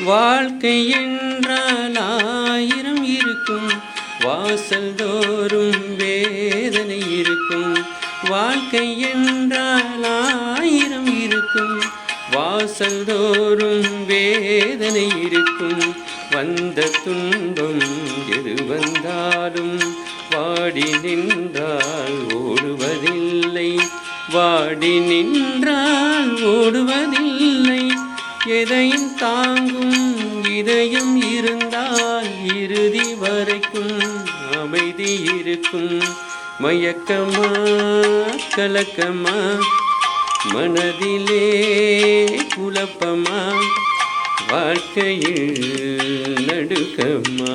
வாழ்க்கை என்றால் ஆயிரம் இருக்கும். வாசல் தோறும் வேதனை இருக்கும். வாழ்க்கை என்றால் ஆயிரம் இருக்கும். வாசல் தோறும் வேதனை இருக்கும். வந்த துன்பம் எது வந்தாலும் வாடி நின்றால் ஓடுவதில்லை. வாடி நின்றால் ஓடுவதில்லை. எதையும் தாங்கும் இதயம் இருந்தால் இறுதி வரைக்கும் அமைதி இருக்கும். மயக்கமா கலக்கமா மனதிலே குழப்பமா வாழ்க்கையில் நடுக்கமா.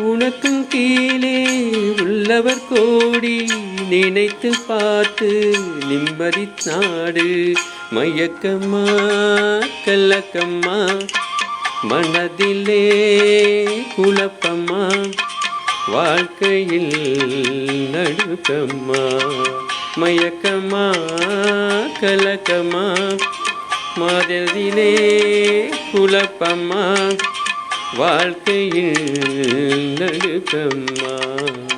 உனக்கும் கீழே உள்ளவர் கோடி நினைத்து பார்த்து நிம்மதி நாடு. மயக்கம்மா கல்லக்கம்மா மனதிலே குழப்பம்மா வாழ்க்கையில் நடுக்கம்மா மயக்கம்மா கலக்கம்மா மனதிலே குழப்பம்மா வாழ்க்கையில் நடுக்கம்மா.